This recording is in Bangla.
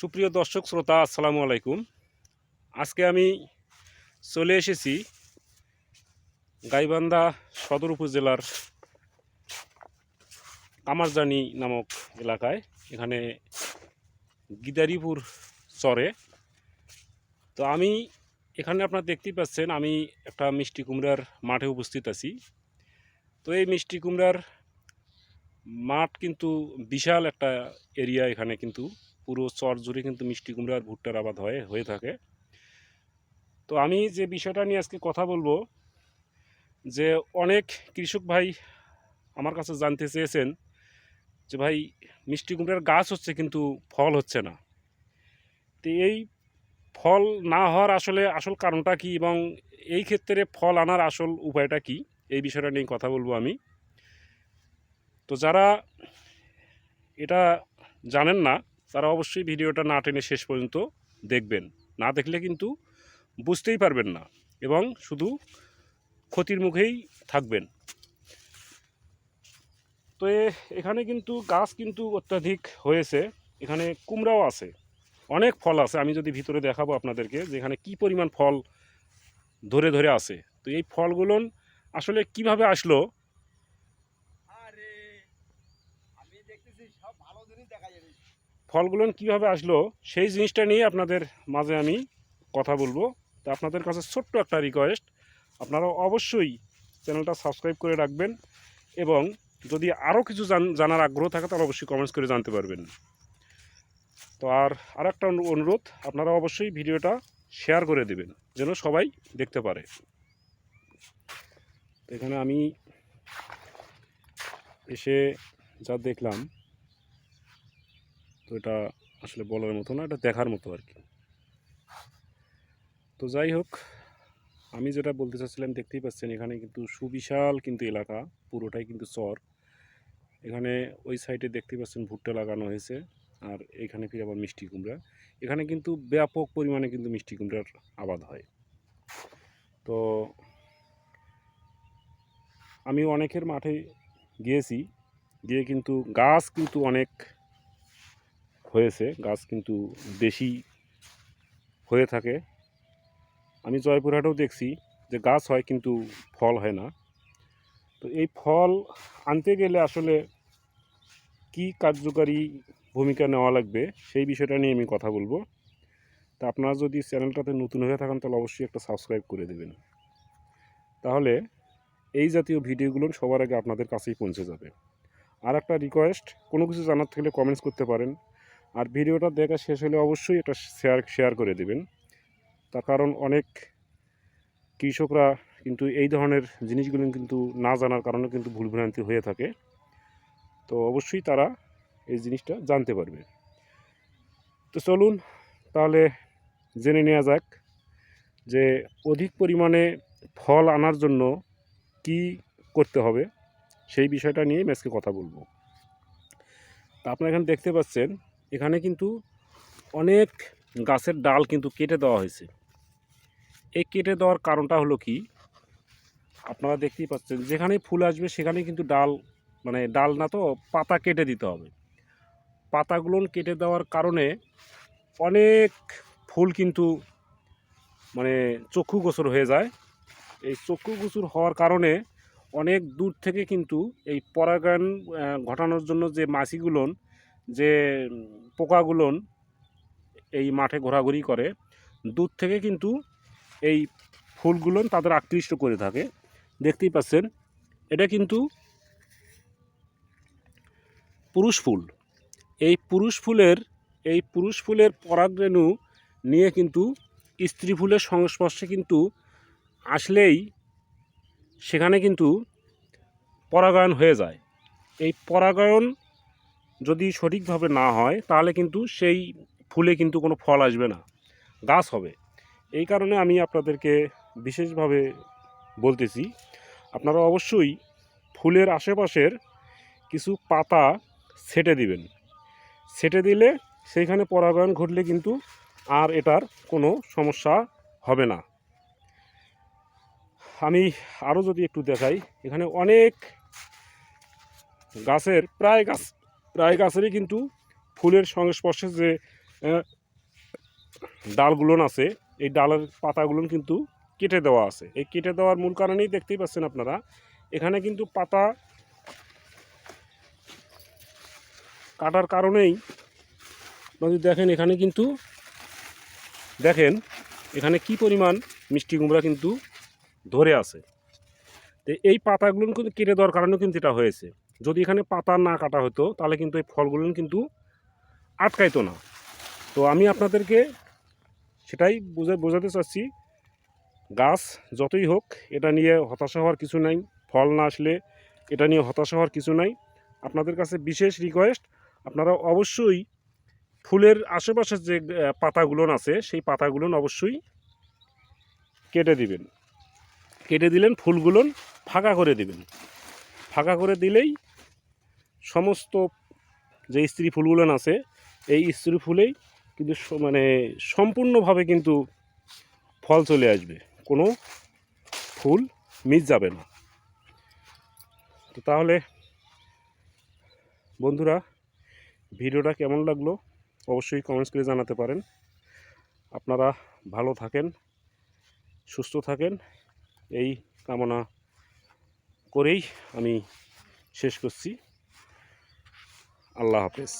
সুপ্রিয় দর্শক, শ্রোতা, আসসালামু আলাইকুম। আজকে আমি চলে এসেছি গাইবান্ধা সদর উপজেলার কামারজানি নামক এলাকায়। এখানে গিদারিপুর চরে। তো আমি এখানে আপনারা দেখতেই পাচ্ছেন, আমি একটা মিষ্টি কুমড়ার মাঠে উপস্থিত আছি। তো এই মিষ্টি কুমড়ার মাঠ কিন্তু বিশাল একটা এরিয়া এখানে কিন্তু। পুরো চর জুড়ে কিন্তু মিষ্টি কুমড়া আর ভুট্টার আবাদ হয়, হয়ে থাকে। তো আমি যে বিষয়টা নিয়ে আজকে কথা বলব, যে অনেক কৃষক ভাই আমার কাছে জানতে চেয়েছেন যে ভাই, মিষ্টি কুমড়ার গাছ হচ্ছে কিন্তু ফল হচ্ছে না। তো এই ফল না হওয়ার আসলে আসল কারণটা কি এবং এই ক্ষেত্রে ফল আনার আসল উপায়টা কি, এই বিষয়টা নিয়ে কথা বলব আমি। তো যারা এটা জানেন না তারা অবশ্যই ভিডিওটা না টেনে শেষ পর্যন্ত দেখবেন। না দেখলে কিন্তু বুঝতেই পারবেন না এবং শুধু ক্ষতির মুখেই থাকবেন। তো এখানে কিন্তু গাছ কিন্তু অত্যাধিক হয়েছে। এখানে কুমড়াও আছে। অনেক ফল আছে। আমি যদি ভিতরে দেখাবো আপনাদেরকে যে এখানে কী পরিমাণ ফল ধরে ধরে আছে। তো এই ফলগুলো আসলে কীভাবে আসলো আরে আমি দেখতেছি সব ভালো জিনিস দেখা যাবে ফলগুলো কীভাবে আসলো, সেই জিনিসটা নিয়ে আপনাদের মাঝে আমি কথা বলব। তো আপনাদের কাছে ছোট্ট একটা রিকোয়েস্ট আপনারা অবশ্যই চ্যানেলটা সাবস্ক্রাইব করে রাখবেন এবং যদি আরও কিছু জান- জানার আগ্রহ থাকে, তাহলে অবশ্যই কমেন্টস করে জানতে পারবেন। তো আর আরেকটা অনু- অনুরোধ, আপনারা অবশ্যই ভিডিওটা শেয়ার করে দেবেন, যেন সবাই দেখতে পারে। এখানে আমি এসে যা দেখলাম তো এটা আসলে বলার মতো না, এটা দেখার মতো আর কি। তো যাই হোক, আমি যেটা বলতে চাচ্ছিলাম, দেখতেই পাচ্ছেন এখানে কিন্তু সুবিশাল কিন্তু এলাকা, পুরোটাই কিন্তু চর। এখানে ওই সাইডে দেখতে পাচ্ছেন ভুট্টা লাগানো হয়েছে, আর এখানে ফিরে আবার মিষ্টি কুমড়া। এখানে কিন্তু ব্যাপক পরিমাণে কিন্তু মিষ্টি কুমড়ার আবাদ হয়। তো আমি অনেকের মাঠে গিয়েছি, গিয়ে কিন্তু গাছ কিন্তু অনেক হয়েছে, গাছ কিন্তু বেশি হয়ে থাকে। আমি জয়পুরহাটেও দেখছি যে গাছ হয় কিন্তু ফল হয় না। তো এই ফল আনতে গেলে আসলে কি কার্যকারী ভূমিকা নেওয়া লাগবে সেই বিষয়টা নিয়ে আমি কথা বলব। তা আপনারা যদি চ্যানেলটাতে নতুন হয়ে থাকেন, তাহলে অবশ্যই একটা সাবস্ক্রাইব করে দেবেন। তাহলে এই জাতীয় ভিডিওগুলো সবার আগে আপনাদের কাছেই পৌঁছে যাবে। আর একটা রিকোয়েস্ট কোনো কিছু জানার থাকলে কমেন্টস করতে পারেন। আর ভিডিওটা দেখা শেষ হলে অবশ্যই এটা শেয়ার শেয়ার করে দেবেন। তার কারণ অনেক কৃষকরা কিন্তু এই ধরনের জিনিসগুলো কিন্তু না জানার কারণে কিন্তু ভুলভ্রান্তি হয়ে থাকে। তো অবশ্যই তারা এই জিনিসটা জানতে পারবে। তো চলুন তাহলে জেনে নেওয়া যাক যে অধিক পরিমাণে ফল আনার জন্য কি করতে হবে, সেই বিষয়টা নিয়ে আমি আজকে কথা বলব। তা আপনারা এখানে দেখতে পাচ্ছেন এখানে কিন্তু অনেক গাছের ডাল কিন্তু কেটে দেওয়া হয়েছে। এই কেটে দেওয়ার কারণটা হলো কি? আপনারা দেখতেই পাচ্ছেন, যেখানে ফুল আসবে সেখানে কিন্তু ডাল মানে ডাল না তো, পাতা কেটে দিতে হবে। পাতাগুলো কেটে দেওয়ার কারণে অনেক ফুল কিন্তু মানে চক্ষু গোচর হয়ে যায়। এই চক্ষু গোচর হওয়ার কারণে অনেক দূর থেকে কিন্তু এই পরাগায়ন ঘটানোর জন্য যে মাছিগুলোন যে পোকাগুলোন এই মাঠে ঘোরাঘুরি করে, দূর থেকে কিন্তু এই ফুলগুলোন তাদের আকৃষ্ট করে থাকে। দেখতেই পাচ্ছেন, এটা কিন্তু পুরুষ ফুল। এই পুরুষ ফুলের, এই পুরুষ ফুলের পরাগরেণু নিয়ে কিন্তু স্ত্রী ফুলের সংস্পর্শে কিন্তু আসলেই সেখানে কিন্তু পরাগায়ন হয়ে যায়। এই পরাগায়ন যদি সঠিকভাবে না হয়, তাহলে কিন্তু সেই ফুলে কিন্তু কোনো ফল আসবে না। গাছ হবে। এই কারণে আমি আপনাদেরকে বিশেষভাবে বলতেছি, আপনারা অবশ্যই ফুলের আশেপাশের কিছু পাতা ছেটে দিবেন। ছেটে দিলে সেইখানে পরাগায়ন ঘটলে কিন্তু আর এটার কোনো সমস্যা হবে না। আমি আরও যদি একটু দেখাই, এখানে অনেক গাছের, প্রায় গাছ প্রায় গাছেরই কিন্তু ফুলের সংস্পর্শে যে ডালগুলোন আছে, এই ডালের পাতাগুলোন কিন্তু কেটে দেওয়া আছে। এই কেটে দেওয়ার মূল কারণেই দেখতেই পাচ্ছেন আপনারা, এখানে কিন্তু পাতা কাটার কারণেই যদি দেখেন এখানে কিন্তু, দেখেন এখানে কি পরিমাণ মিষ্টি কুমড়া কিন্তু ধরে আছে। তো এই পাতাগুলো কিন্তু কেটে দেওয়ার কারণেও কিন্তু এটা হয়েছে। যদি এখানে পাতা না কাটা হতো, তাহলে কিন্তু এই ফলগুলো কিন্তু আটকাইতো না। তো আমি আপনাদেরকে সেটাই বোঝা, বোঝাতে চাচ্ছি, গাছ যতই হোক, এটা নিয়ে হতাশা হওয়ার কিছু নাই, ফল না আসলে এটা নিয়ে হতাশা হওয়ার কিছু নাই। আপনাদের কাছে বিশেষ রিকোয়েস্ট আপনারা অবশ্যই ফুলের আশেপাশে যে পাতাগুলো আছে, সেই পাতাগুলো অবশ্যই কেটে দিবেন। কেটে দিলেন, ফুলগুলো ফাঁকা করে দিবেন। ফাঁকা করে দিলেই সমস্ত যে স্ত্রী ফুলগুলো আছে, এই স্ত্রী ফুলেই কিন্তু মানে সম্পূর্ণভাবে কিন্তু ফল চলে আসবে। কোনো ফুল মিস যাবে না। তো তাহলে বন্ধুরা, ভিডিওটা কেমন লাগল অবশ্যই কমেন্টস করে জানাতে পারেন। আপনারা ভালো থাকেন, সুস্থ থাকেন, এই কামনা করেই আমি শেষ করছি। আল্লাহ হাফেজ